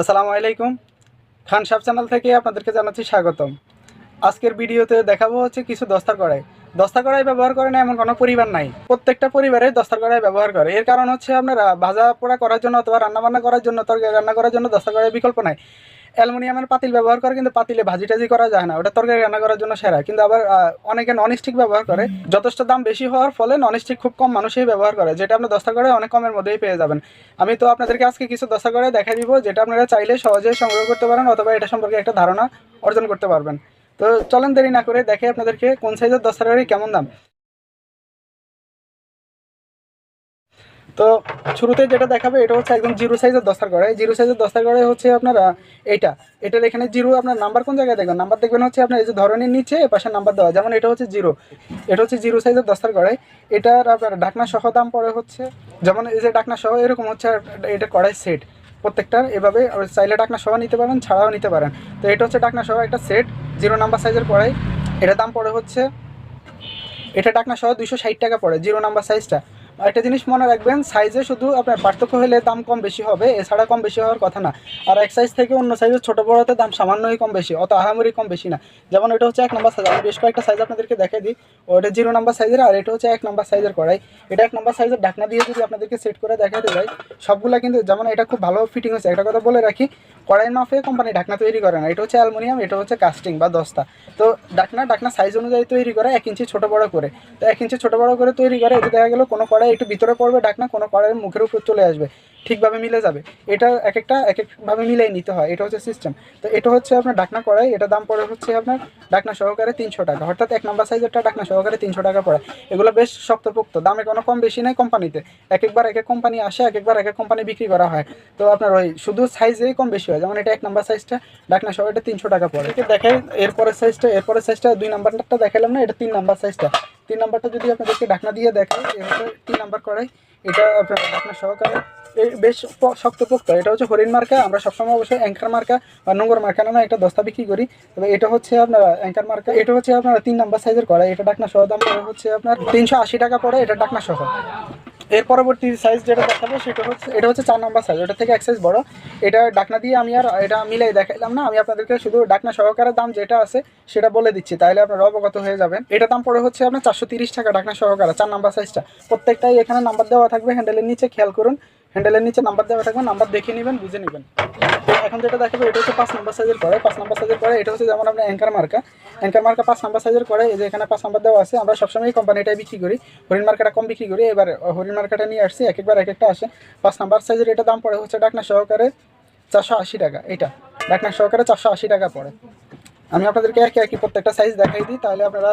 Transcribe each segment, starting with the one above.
আসসালামু আলাইকুম। খান sub channel থেকে আপনাদেরকে জানাচ্ছি স্বাগতম। আজকের ভিডিওতে দেখাবো হচ্ছে কিছু দস্তার কড়াই। দস্তা কড়াই ব্যবহার করে না এমন কোনো পরিবার নাই। প্রত্যেকটা পরিবারে দস্তার কড়াই ব্যবহার করে। এর কারণ হচ্ছে আপনারা ভাজা পোড়া করার জন্য অথবা রান্নাবান্না করার জন্য, তরকারি রান্না করার জন্য দস্তা কড়াই বিকল্প নাই। অ্যালুমিনিয়ামের পাতিল ব্যবহার করে, কিন্তু পাতিলে ভাজি টাজি করা যায় না। ওটা তরকারি রান্না করার জন্য সেরা। কিন্তু আবার অনেকে নন স্টিক ব্যবহার করে। যথেষ্ট দাম বেশি হওয়ার ফলে নন স্টিক খুব কম মানুষই ব্যবহার করে, যেটা আপনার দস্তা করে অনেক কমের মধ্যেই পেয়ে যাবেন। আমি তো আপনাদেরকে আজকে কিছু দস্তা করে দেখা দিব, যেটা আপনারা চাইলে সহজেই সংগ্রহ করতে পারেন, অথবা এটা সম্পর্কে একটা ধারণা অর্জন করতে পারবেন। তো চলেন দেরি না করে দেখে আপনাদেরকে কোন সাইজের করে কেমন দাম। তো শুরুতে যেটা দেখাবে, এটা হচ্ছে একদম জিরো সাইজের দস্তার কড়াই জিরো সাইজের দস্তার কড়াই হচ্ছে আপনারা এইটা এটার এখানে জিরো আপনার নাম্বার কোন জায়গায় দেখবেন? নাম্বার দেখবেন হচ্ছে আপনার এই যে ধরনের নিচে পাশে নাম্বার দেওয়া। যেমন এটা হচ্ছে জিরো। এটা হচ্ছে জিরো সাইজের দস্তার কড়াই এটার আপনার ঢাকনা সহ দাম পড়ে হচ্ছে, যেমন এই যে ঢাকনা সহ, এরকম হচ্ছে এটা কড়াই সেট প্রত্যেকটার এভাবে চাইলে ডাকনা সহ নিতে পারেন, ছাড়াও নিতে পারেন। তো এটা হচ্ছে ডাকনা সহ একটা সেট জিরো নাম্বার সাইজের কড়াই। এটার দাম পড়ে হচ্ছে, এটা ডাকনা সহ দুশো ষাট টাকা পড়ে, জিরো নাম্বার সাইজটা একটা জিনিস মনে রাখবেন সাইজে শুধু আপনার পার্থক্য হলে দাম কম বেশি হবে, এছাড়া কম বেশি হওয়ার কথা না। আর এক সাইজ থেকে অন্য সাইজের ছোটো বড়োতে দাম সামান্যই কম বেশি, অত আহামরি কম বেশি না। যেমন এটা হচ্ছে এক নম্বর সাইজ আমি বেশ কয়েকটা সাইজ আপনাদেরকে দেখাই দিই। ওটা জিরো নাম্বার সাইজের আর এটা হচ্ছে এক নম্বর সাইজের কড়াই। এটা এক নম্বর সাইজের ঢাকনা দিয়ে যদি আপনাদেরকে সেট করে দেখাতে যাই, সবগুলা কিন্তু যেমন এটা খুব ভালো ফিটিং হচ্ছে একটা কথা বলে রাখি কড়াইয়ের মাফে কোম্পানি ঢাকনা তৈরি করে না। এটা হচ্ছে অ্যালুমিনিয়াম, এটা হচ্ছে কাস্টিং বা দস্তা। তো ঢাকনা ঢাকনা সাইজ অনুযায়ী তৈরি করে এক ইঞ্চি ছোটো বড়ো করে। তো এক ইঞ্চি ছোটো বড়ো করে তৈরি করে, এতে দেখা গেলো কোনো কড়াই একটু ভিতরে পড়বে ঢাকনা, কোনো কড়াইয়ের মুখের উপর চলে আসবে। ঠিকভাবে মিলে যাবে। এটা এক একটা, এক একভাবে মিলাই নিতে হয়। এটা হচ্ছে সিস্টেম তো এটা হচ্ছে আপনার ঢাকনা কড়াই। এটা দাম পড়ে হচ্ছে আপনার ঢাকনা সহকারে তিনশো টাকা। অর্থাৎ এক নম্বর সাইজেরটা ঢাকনা সহকারে তিনশো টাকা পড়ে। এগুলো বেশ শক্তপোক্ত। দামে কোনো কম বেশি নেই কোম্পানিতে এক একবার এক এক কোম্পানি আসে, এক একবার এক এক কোম্পানি বিক্রি করা হয়। তো আপনার ওই শুধু সাইজেই কম বেশি হয়। যেমন এটা এক নাম্বার সাইজটা ঢাকনা সহ এটা তিনশো টাকা পড়ে। এটা দেখাই, এরপরের সাইজটা এরপরের সাইজটা দুই নাম্বারটা দেখালাম না, এটা তিন নাম্বার সাইজটা তিন নাম্বারটা যদি আপনাদেরকে ঢাকনা দিয়ে দেখাই এটা তিন নাম্বার কড়াই এটা আপনার ঢাকনা সহকারে। বেশ শক্তপোক্ত, এটা হচ্ছে হরিণ মার্কা, আমরা সবসময় অবশ্যই অ্যাঙ্কার মার্কা বা নোংর মার্কা নামে একটা দস্তা বিক্রি করি, তবে এটা হচ্ছে আপনার অ্যাঙ্কার মার্কা, এটা হচ্ছে আপনার তিন নাম্বার সাইজের কড়াই, এটা ডাকনা সহ দাম হচ্ছে আপনার তিনশো আশি টাকা পড়ে, এটা ডাকনা সহ। এর পরবর্তী সাইজ যেটা দেখাবো সেটা হচ্ছে, এটা হচ্ছে চার নম্বর সাইজ ওটা থেকে এক সাইজ বড়। এটা ডাকনা দিয়ে আমি আর এটা মিলাই দেখাইলাম না, আমি আপনাদেরকে শুধু ডাকনা সহকারের দাম যেটা আছে সেটা বলে দিচ্ছি, তাহলে আপনারা অবগত হয়ে যাবেন। এটা দাম পড়ে হচ্ছে আপনার চারশো টাকা ডাকনা সহকারে, চার নাম্বার সাইজটা প্রত্যেকটাই এখানে নাম্বার দেওয়া থাকবে হ্যান্ডেলের নিচে খেয়াল করুন হ্যান্ডেলের নিচে নাম্বার দেওয়া থাকবে নাম্বার দেখে নেবেন, বুঝে নেবেন। এখন যেটা দেখাবো, এটা হচ্ছে পাঁচ নাম্বার সাইজের করে পাঁচ নাম্বার সাইজের করে এটা হচ্ছে যেমন আপনার অ্যাঙ্কার মার্কা অ্যাঙ্কার মার্কা পাঁচ নাম্বার সাইজের করে এই যে এখানে পাঁচ নাম্বার দেওয়া আছে, আমরা সবসময় কোম্পানিটাই বিক্রি করি। হরিণ মার্কাটা কম বিক্রি করি। এবার হরিণ মার্কাটা নিয়ে আসছি এক একবার এক একটা আসে। পাঁচ নাম্বার সাইজের এটা দাম পড়ে হচ্ছে ডাকনা সহকারে চারশো আশি টাকা। এটা, ডাকনা সহকারে চারশো আশি টাকা পড়ে। আমি আপনাদেরকে একে একই প্রত্যেকটা সাইজ দেখাই দিই, তাহলে আপনারা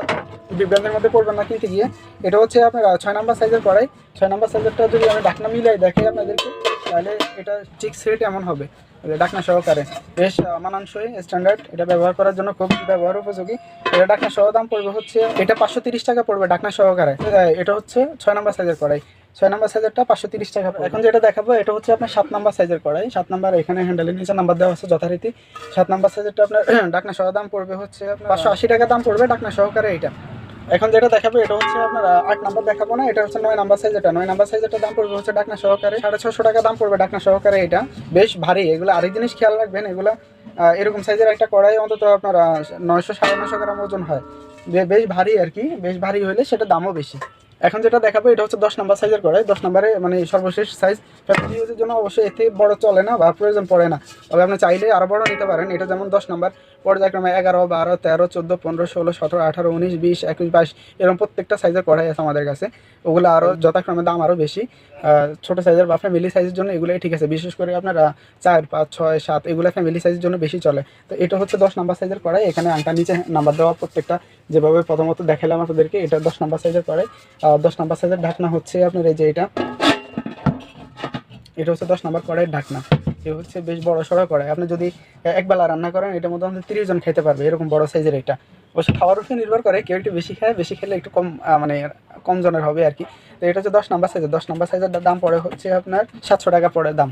বিভ্রান্তের মধ্যে পড়বেন না কিনতে গিয়ে। এটা হচ্ছে আপনার ছয় নাম্বার সাইজের কড়াই ছয় নাম্বার সাইজেরটা যদি আমি ডাকনা মিলাই দেখাই আপনাদেরকে, তাহলে এটা ঠিক সেট এমন হবে। ডাকনা সহকারে। বেশ মানানসই স্ট্যান্ডার্ড এটা ব্যবহার করার জন্য খুব ব্যবহার উপযোগী। এটা ডাকনা সহ দাম পড়বে হচ্ছে, এটা পাঁচশো তিরিশ টাকা পড়বে ডাকনা সহকারে। এটা হচ্ছে ছয় নম্বর সাইজের কড়াই। ছয় নাম্বার সাইজেরটা পাঁচশো তিরিশ টাকা। এখন যেটা দেখাবো, এটা হচ্ছে আপনার সাত নম্বর সাইজের কড়াই। সাত নম্বর এখানে হ্যান্ডেলের নিচে নাম্বার দেওয়া আছে যথারীতি। সাত নাম্বার সাইজেরটা আপনার ডাকনা সহ দাম পড়বে হচ্ছে পাঁচশো আশি টাকা দাম পড়বে ডাকনা সহকারে এইটা। এখন যেটা দেখাবো, এটা হচ্ছে আপনার আট নাম্বার দেখাবো না, এটা হচ্ছে নয় নাম্বার সাইজ এটা নয় নাম্বার সাইজ এটা দাম পড়বে হচ্ছে ডাকনা সহকারে। সাড়ে ছশো টাকা দাম পড়বে ডাকনা সহকারে এটা। বেশ ভারী, এগুলো আরেক জিনিস খেয়াল রাখবেন, এগুলো এরকম সাইজের একটা কড়াই অন্তত আপনার নয়শো সাড়ে নয়শো গ্রাম ওজন হয়। বেশ ভারী আর কি, বেশ ভারী হলে সেটা দামও বেশি। এখন যেটা দেখাবো, এটা হচ্ছে দশ নাম্বার সাইজের কড়াই দশ নাম্বারে মানে সর্বশেষ সাইজ ফ্যামিলি ইউজের জন্য অবশ্যই এতে বড় চলে না বা প্রয়োজন পড়ে না। তবে আপনি চাইলে আরও বড় নিতে পারেন। এটা যেমন দশ নাম্বার, পর্যায়ক্রমে এগারো, বারো, তেরো, চোদ্দ, পনেরো, ষোলো, সতেরো, আঠারো, উনিশ, বিশ, একুশ, বাইশ, এরকম প্রত্যেকটা সাইজের কড়াই আছে আমাদের কাছে। ওগুলো আরও যথাক্রমে দাম আরও বেশি। ছোটো সাইজের বা ফ্যামিলি সাইজের জন্য এগুলোই ঠিক আছে। বিশেষ করে আপনারা চার, পাঁচ, ছয়, সাত, এগুলো ফ্যামিলি সাইজের জন্য বেশি চলে। তো এটা হচ্ছে দশ নাম্বার সাইজের কড়াই এখানে আংটা নিচে নাম্বার দেওয়া প্রত্যেকটা। যেভাবে প্রথমত দেখালাম আপনাদেরকে, এটা দশ নাম্বার সাইজের আর দশ নাম্বার সাইজের ঢাকনা হচ্ছে আপনার এই যে এটা। এটা হচ্ছে দশ নাম্বার কড়াইয়ের ঢাকনা। এ হচ্ছে বেশ বড় সড়ো কড়াই। আপনি যদি একবেলা রান্না করেন এটার মধ্যে আমাদের তিরিশ জন খেতে পারবে, এরকম বড় সাইজের এটা। অবশ্য খাওয়ার উপরে নির্ভর করে কেউ একটু বেশি খায়, বেশি খেলে একটু কম মানে কম জনের হবে আর কি। তো এটা হচ্ছে দশ নাম্বার সাইজের দশ নাম্বার সাইজের দাম পড়ে হচ্ছে আপনার সাতশো টাকা পড়ে দাম।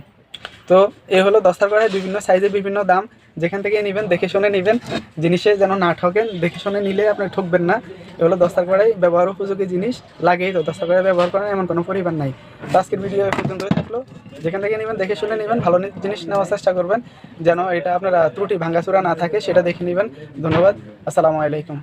তো এ হলো দস্তার কড়াই বিভিন্ন সাইজে বিভিন্ন দাম। যেখান থেকে নেবেন, দেখে শুনে নেবেন, জিনিসে যেন না ঠকেন, দেখে শুনে নিলে আপনি ঠকবেন না। এগুলো দস্তার করে ব্যবহার উপযোগী জিনিস, লাগেই তো। দস্তার করে ব্যবহার করেন এমন কোনো পরিবার নাই। আজকের ভিডিও এ পর্যন্তই থাকল। যেখান থেকে নেবেন, দেখে শুনে নেবেন, ভালো জিনিস নেওয়ার চেষ্টা করবেন, যেন এটা আপনারা ত্রুটি ভাঙ্গাচুরা না থাকে, সেটা দেখে নেবেন। ধন্যবাদ। আসসালামু আলাইকুম।